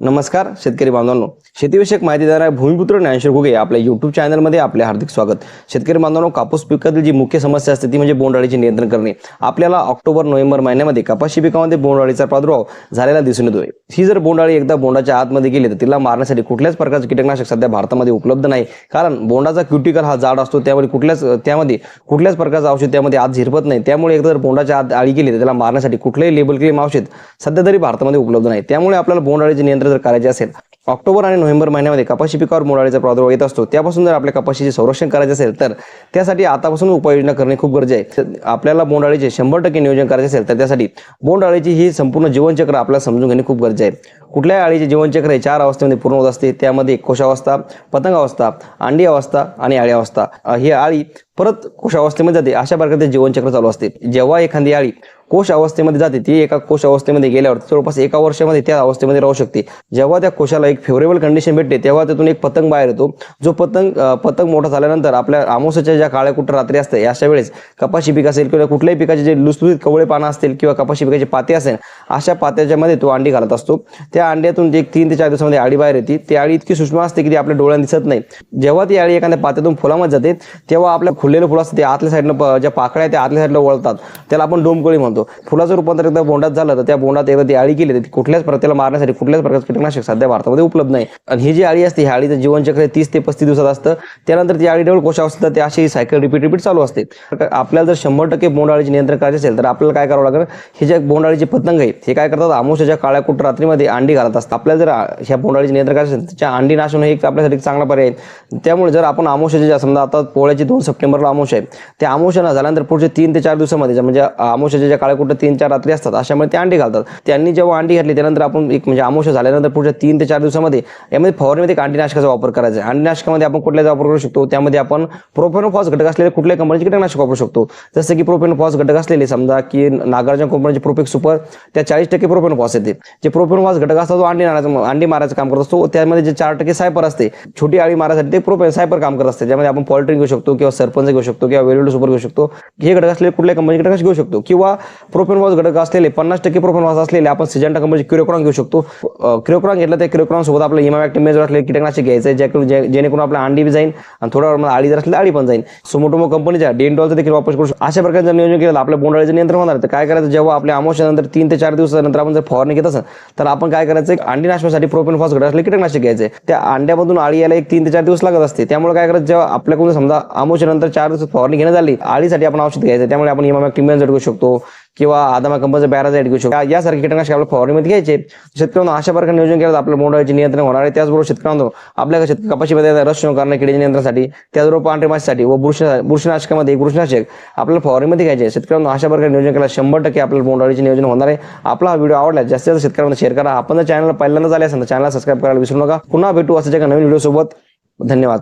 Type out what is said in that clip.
नमस्कार शेतकरी बांधवांनो. शेतीविषयक माहिती देणाऱ्या भूमिपुत्र ज्ञानेश्वर घुगे आपल्या युट्यूब चॅनलमध्ये आपले हार्दिक स्वागत. शेतकरी बांधवांनो कापूस पिकातील जी मुख्य समस्या असते ती म्हणजे बोंडअळीचे नियंत्रण करणे. आपल्याला ऑक्टोबर नोव्हेंबर महिन्यामध्ये कपाशी पिकामध्ये बोंडअळीचा प्रादुर्भाव झालेला दिसून येतोय. ही जर बोंडअळी एकदा बोंडाच्या आतमध्ये गेली तर तिला मारण्यासाठी कुठल्याच प्रकारचे कीटकनाशक सध्या भारतामध्ये उपलब्ध नाही. कारण बोंडाचा क्युटिकल हा जाड असतो त्यामुळे कुठल्याच त्यामध्ये कुठल्याच प्रकारचं औषध त्यामध्ये आत झिरपत नाही. त्यामुळे एकदा जर बोंडाच्या आत आळी गेली तर त्याला मारण्यासाठी कुठलेही लेबल क्लेम औषध सध्या तरी भारतामध्ये उपलब्ध नाही. त्यामुळे आपल्याला बोंडअळीचे नियंत्रण जर करायचे असेल ऑक्टोबर आणि नोव्हेंबर महिन्यामध्ये कपाशी पिकावर मोडाळीचा प्रादुर्भाव येत असतो त्यापासून जर आपल्या कपाशीचे संरक्षण करायचे असेल तर त्यासाठी आतापासून उपाययोजना करणे खूप गरजे आहे. आपल्याला बोंडअळीचे शंभर टक्के नियोजन करायचे असेल तर त्यासाठी बोंडअळीची ही संपूर्ण जीवनचक्र आपल्याला समजून घेणे खूप गरजे आहे. कुठल्याही अळीचे जीवनचक्र हे चार अवस्थेमध्ये पूर्ण होत असते त्यामध्ये कोशावस्था पतंग अवस्था अंडी अवस्था आणि अळी अवस्था ही अळी परत कोश अवस्थेमध्ये जाते अशा प्रकारचे जीवनचक्र चालू असते. जेव्हा एखादी अळी कोश अवस्थेमध्ये जाते ती एका कोश अवस्थेमध्ये गेल्यावर जवळपास एका वर्षामध्ये त्या अवस्थेमध्ये राहू शकते. जेव्हा त्या कोशाला एक फेवरेबल कंडिशन भेटते तेव्हा त्यातून एक पतंग बाहेर येतो. जो पतंग पतंग मोठा झाल्यानंतर आपल्या आमोसाच्या ज्या काळ्या कुठं रात्री असते अशा वेळेस कपाशी पीक असेल किंवा कुठल्याही पिकाचे जे लुसलुसीत कवळे पानं असतील किंवा कपाशी पिकाचे पाते असेल अशा पात्याच्या मध्ये तो अंडी घालत असतो. त्या अंड्यातून एक तीन ते चार दिवसामध्ये आडी बाहेर येते. ती आडी इतकी सूक्ष्म असते की ती आपल्या डोळ्यात दिसत नाही. जेव्हा ती अळी एखाद्या पात्यातून फुलामध्ये जाते तेव्हा आपल्या खुललेलं फुलं असतं ते आतल्या साईडनं ज्या पाकळ्या त्या आतल्या साईडला वळतात. त्याला आपण डोमकळी म्हणतो. फुलाचं रूपांतर एकदा बोंडात झालं तर त्या बोंडात एकदा ती अळी केली तर ती कुठल्याच प्रकारला मारण्यासाठी कुठल्याच प्रकारचं कीटकनाशक सध्या भारतामध्ये उपलब्ध नाही. आणि ही जी अळी असते ह्या अळीचं जीवनचक्र तीस ते पस्तीस दिवसात असतं. त्यानंतर ती आळी डबल कोशा असतात ते अशी सायकल रिपीट रिपीट चालू असते. आपल्याला जर शंभर टक्के बोंड अळीचे नियंत्रण करायचे असेल तर आपल्याला काय करावं लागेल? हे जे बोंड अळीचे पतंग आहे हे काय करतात? आमोशाच्या काळ्या कुठ रात्रीमध्ये अंडी घालत असतात. आपल्याला जर ह्या बोंडाळीचे नियंत्रण करायचे असेल त्याच्या अंडी नाश होणं हे एक आपल्यासाठी एक चांगला पर्याय त्यामुळे जर आपण आमोशाचे ज्या समजा आता पोळ्याची दोन सप्टेंबरला आमोश आहे त्या आमोशा न झाल्यानंतर पुढचे तीन ते चार दिवसामध्ये म्हणजे आमोशाच्या ज्या कुठं तीन चार रात्री असतात अशामुळे ते अंडी घालतात. त्यांनी जेव्हा अंडी घातली त्यानंतर आपण एक म्हणजे आमोश झाल्यानंतर पुढच्या तीन ते चार दिवसामध्ये यामध्ये फवारणीमध्ये एक अंडीनाशकाचा वापर करायचा आहे. अंडीनाशकामध्ये आपण कुठल्याचा वापर करू शकतो. त्यामध्ये आपण प्रोफेनोफॉस घटक असलेले कुठल्याही कंपनीचे कीटकनाशक वापरू शकतो. जसं की प्रोफेनोफॉस घटक असलेले समजा की नागार्जुन कंपनीचे प्रोफेक सुपर त्या चाळीस टक्के प्रोफेनोफॉस येते. जे प्रोफेनोफॉस घटक असतात तो अंडी अंडी मारायचं काम करत असतो. त्यामध्ये जे चार टक्के सायपर असते छोटी आळी मारायसाठी ते प्रोफेन सायपर काम करत असते. ज्यामध्ये आपण पॉल्ट्री घेऊ शकतो किंवा सरपंच घेऊ शकतो किंवा वेल्युड सुपर घेऊ शकतो. हे घटक असलेले कुठल्या कंपनीचे घटक घेऊ शकतो. किंवा प्रोफेनवॉस घटक असलेले पन्नास टक्के प्रोफेनवॉस असलेले आपण सिजंटा कंपनीचे क्रिओक्रॉन घेऊ शकतो. क्रिओक्रॉन घेतलं तर क्रिओक्रॉन सोबत आपलं इमावॅक्टिव मेजर असलेले कीटकनाशक घ्यायचं जे- जेणेकरून आपल्या अंडी बी जाईल आणि थोड्या वेळ आळी जर असली अळी आळी पण जाईल सोमोटोमो कंपनीच्या डेंटॉलचा देखील वापर करू शकतो. अशा प्रकारचं नियोजन केलं आपल्या बोंडाळीचं नियंत्रण होणार तर काय करायचं जेव्हा आपल्या आमोशानंतर तीन ते चार दिवसानंतर आपण जर फवारणी घेत असेल तर आपण काय करायचं अंडी नाशण्यासाठी प्रोपेन फॉस घटक असले कीटकनाशक घ्यायचे त्या अंड्यामधून आळी यायला एक तीन ते चार दिवस लागत असते. त्यामुळे काय करायचं जेव्हा आपल्याकडून समजा आमोशानंतर चार दिवस फवारणी घेण्यात आली आळीसाठी आपण औषध घ्यायचं त्यामुळे आपण इमामॅक्टिमेन करू शकतो. किंवा आदामा कंपनीचं बॅराझाईट घेऊ शकतो यासारखे कीटकनाशक आपल्या फवारणीमध्ये घ्यायचे. शेतकऱ्यांना अशा प्रकारे नियोजन केलं तर मोडाचे नियंत्रण होणार आहे. त्याचबरोबर शेतकऱ्यांना आपल्या शेत कपाशीमध्ये रस करणे किडीच्या नियंत्रणासाठी त्याचबरोबर पांढरे माशीसाठी व बुरशी बुरशीनाशकामध्ये बुरशीनाशक आपल्याला फवारणीमध्ये घ्यायचे. शेतकऱ्यांना अशा प्रकारे नियोजन केलं शंभर टक्के आपल्याला मोडाळीचे नियोजन होणार आहे. आपला हा व्हिडिओ आवडला जास्तीत जास्त शेतकऱ्यांना शेअर करा. आपण जर चॅनल पहिल्यांदा झाले असेल तर चॅनल सबस्क्राईब करायला विसरू नका. पुन्हा भेटू असं नवीन व्हिडिओ सोबत धन्यवाद.